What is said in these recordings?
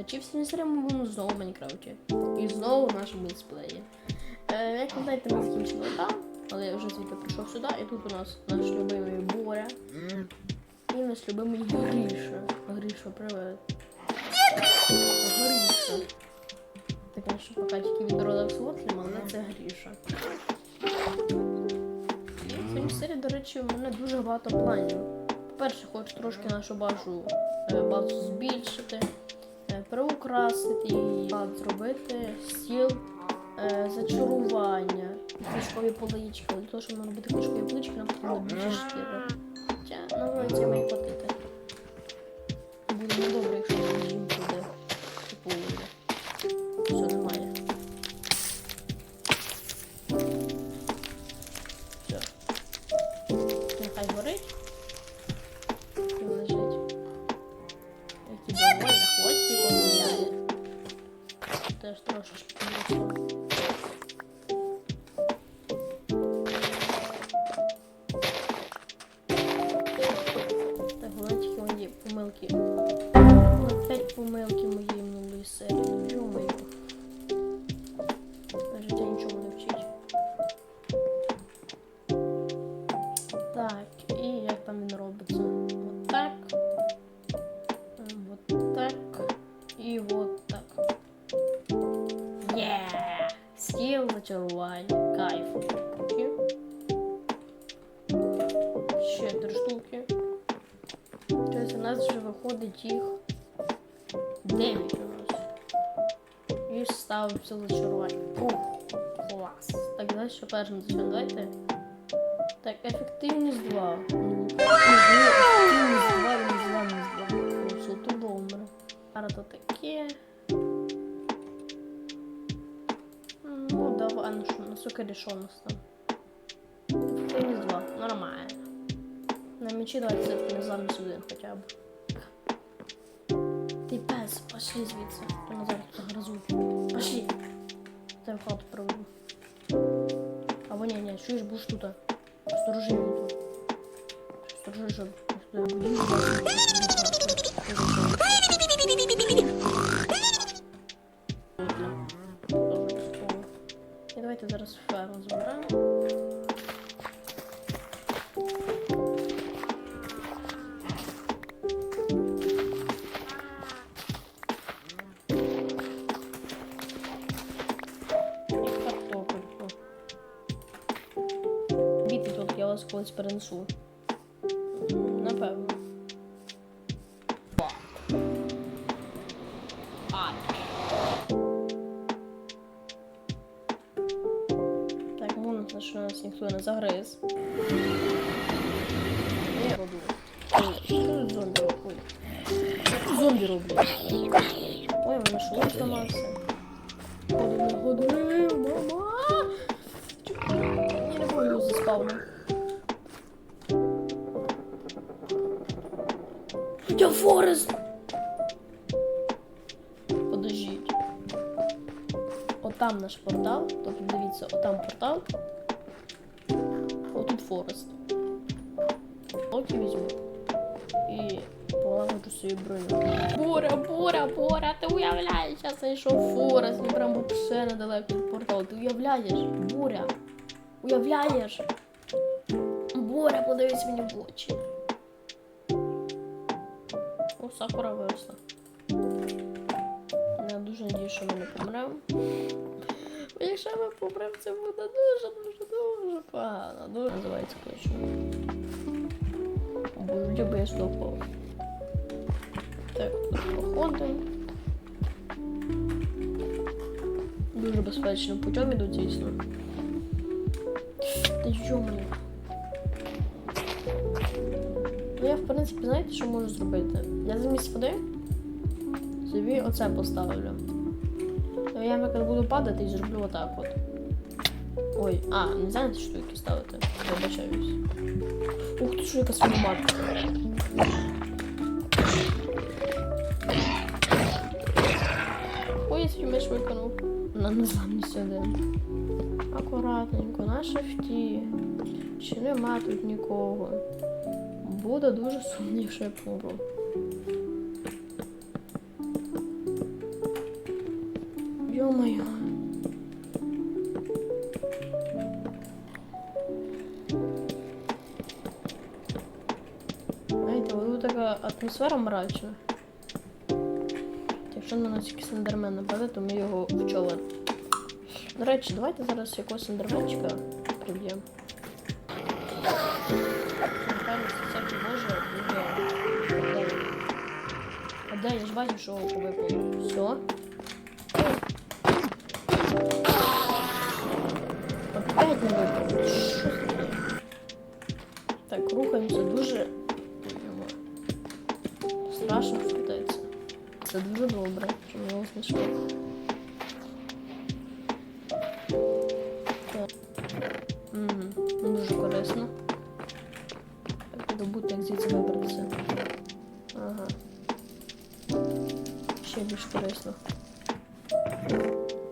глядачів. Ми будемо знову в Майнкрафті. І знову в нашому летсплеї. Е, як ви знаєте, ми закінчили там, але я вже звідти прийшов сюди, і тут у нас наш любимий Боря. І наш любимий Гріша. Гріша, привет. Гріша. Ти, конечно, поки тільки відродив Слотлім, але це Гріша. В цьому серії, до речі, у мене дуже багато планів. По-перше, хочу трошки нашу базу, е, базу збільшити, приукрасити її, зробити стіл е, зачарування, книжкові полички. Для того, щоб робити книжкові полички, нам потрібно більше шкіри. Хоча на мої має хватити. Там він робиться? Отак. Вот так. І вот так. Є! Стіл зачарування. Кайф. Ще три штуки. Тобто у нас вже виходить їх 9 у нас. І ставимо все зачарування. Клас. Так, далі що першим зачарування. Давайте. Так, ефективність 2. Ну, ефективність 2, мінус 2, мінус 2. Просто то добре. Зараз то таке. Ну, давай, ну що, наскільки рішо у нас там? Ефективність 2, нормально. На мечі давайте все-таки не замість один хоча б. Ти пес, пошли звідси. Я назад загрозу. Пошли. Це в хату проведу. Або ні, ні, чуєш, будеш тут. Сторожи його тут. Сторожи, вас колись перенесу. Напевно. Так, мунно, що нас ніхто не загриз. Я роблю. Зомбі роблю? Зомбі роблю. Ой, мене шолом зламався. Ходу не мама! Я не помню заспавну. Я Форест! Подождіть. Отам наш портал. Тобто дивіться, отам портал. Отут Форест. Окі візьму. І полагоджу свою броню. Боря, Боря, Боря, ти уявляєш, я знайшов Форест, він прям вообще недалеко від порталу. Ти уявляєш? Боря. Уявляєш? Боря, подивись мені в очі. О, сакура виросла. Я дуже надію, що ми не помремо. Бо Якщо ми помремо, це буде дуже, дуже, дуже погано. Дуже називається точно. Бо люби я сюди впав. Так, тут проходимо. Дуже безпечним путем іду, звісно. Та йомаю. Ну я в принципі, знаєте, що можу зробити? Я замість води собі оце поставлю. То я як буду падати і зроблю отак от. Ой, а, не знаєте, що які ставити? Вибачаюсь. Ух ти, що якась матка. Ой, я свій меч виконав. На незламність один. Акуратненько, на шифті. Чи нема тут нікого? Буде дуже сумно, якщо я помру. Йо-моє. Знаєте, тут така атмосфера мрачна. Якщо на нас якийсь ендермен нападе, то ми його в човен. До речі, давайте зараз якогось ендерменчика приб'ємо. А де я ж бачив, що випало. Все. Опять не випало. Так, рухаємося дуже. Страшно вкидається. Це дуже добре, що ми його знайшли. Угу. Дуже корисно. Ще більш корисно.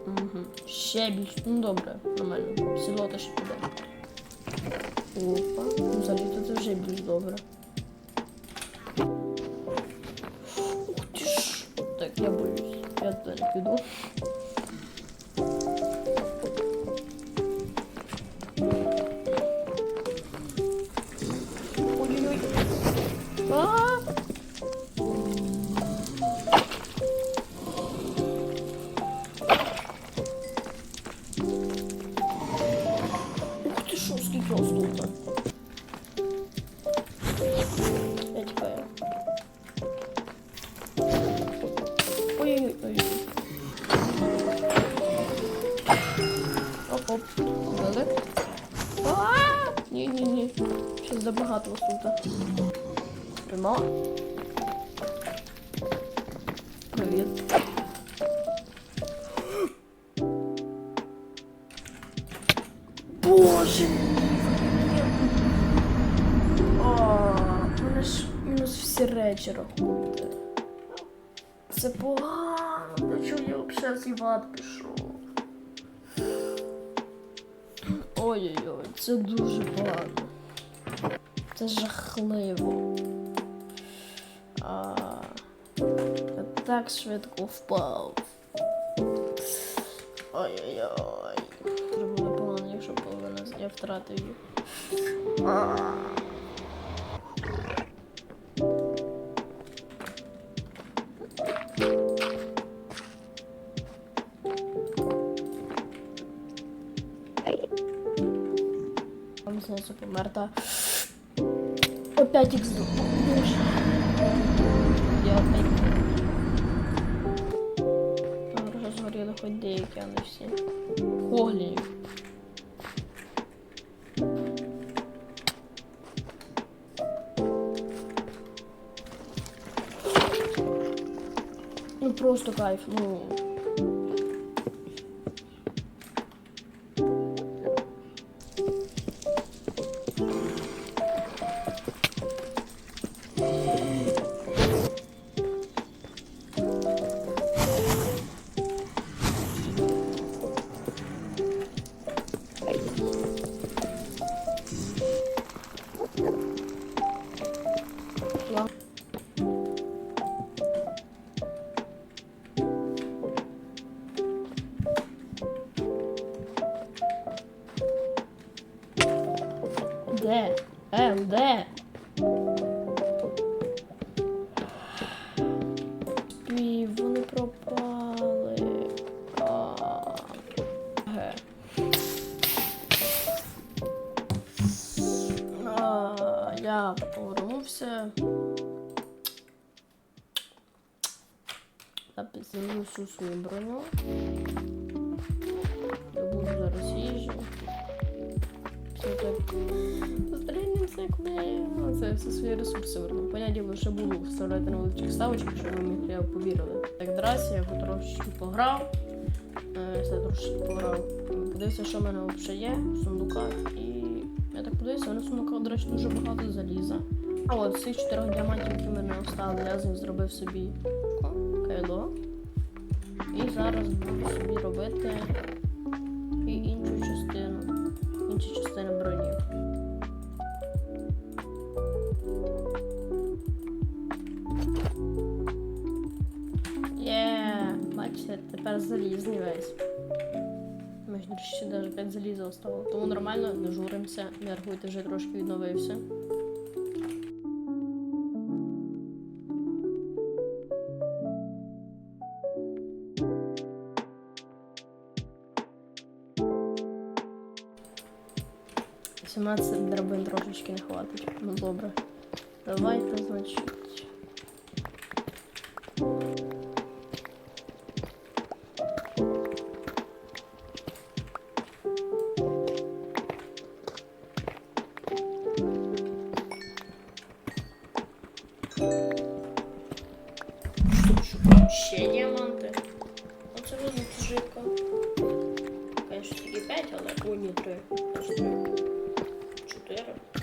Угу. Ще більш. Ну добре, нормально. Сідло теж піде. Опа. Ну, взагалі тут вже більш добре. Дали? А! Ні-ні-ні. Щось забагато вас тут. Прямо. Привіт. Боже мене ж мінус всі речі рахуйте. Це погано. Чого я взагалі зівати пішов? Ой-ой-ой, це дуже погано. Це жахливо. А, я так швидко впав. Ой-ой-ой. Треба було погано, якщо половина я втратив їх. Померта. Опять. Боже. Я опять. Добре, що згоріли хоч деякі, а не всі. Гоглі. Ну просто кайф, ну. Повернувся. Записую всю свою броню. Я буду зараз їжджу. Все так. Зустрінемося, коли я це все свої ресурси верну. Поняття, ви ще буду вставляти невеличкі ставочки, щоб ви мені повірили. Так, здрасте, я потрошечки пограв. Е, Все трошки пограв. Подивився, що в мене взагалі є в сундуках. І я так подивився, в мене в сундуках, до речі, дуже багато заліза. А от з цих чотирьох діамантів, які в мене остали, я з них зробив собі кайло. І зараз буду собі робити і іншу частину. Інші частини броні. Є, бачите? Тепер залізний весь. Ми речі, навіть 5 заліза. Тому нормально, не журимося, не рахуйте, вже трошки відновився. Сімнадцять драбин трошечки не хватить. Ну добре. Давайте, значить. Ще діаманти. Оце видно жидко. Конечно, тільки 5, але о, ні, 3. Аж 3. to.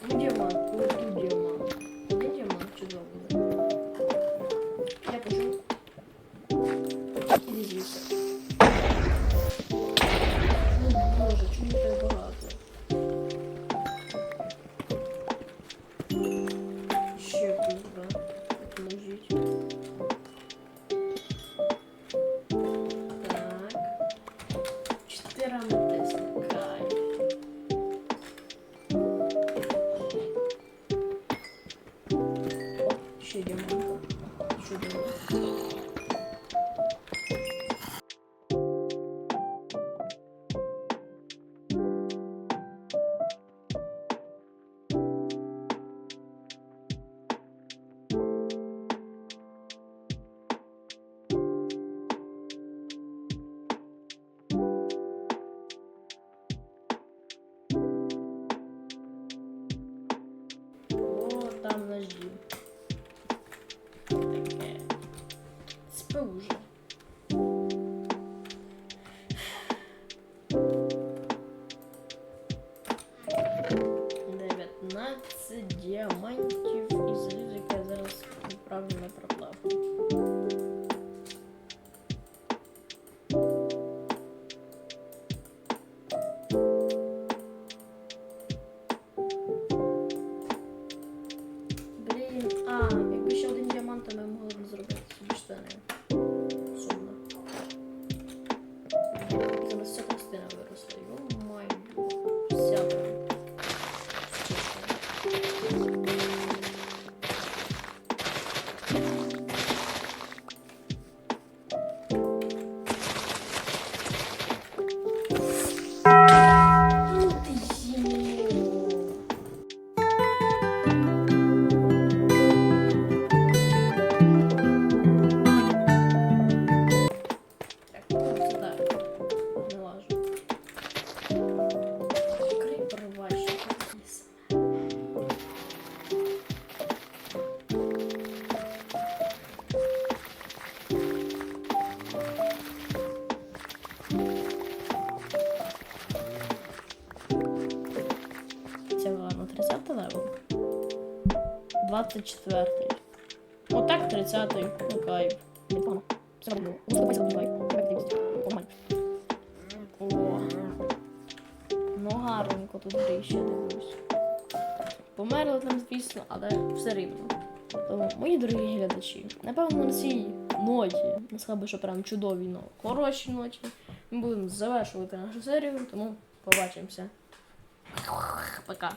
одну діамант, одну діамант. Один діамант чи два буде? Я пишу. Іди звідси. Ну, боже, чому так багато? Ще кузьба. Поможіть. 12 діамантів і залізо, яке я зараз неправильно проплавлю. 24. Отак 30 ну кайф. Непогано. Все давай. О. Ну гарненько тут ще дивлюсь. Померли там, звісно, але все рівно. Тому, мої дорогі глядачі, напевно, на цій ноті, не сказав що прям чудовій, но хорошій ноті, ми будемо завершувати нашу серію, тому побачимося. Пока.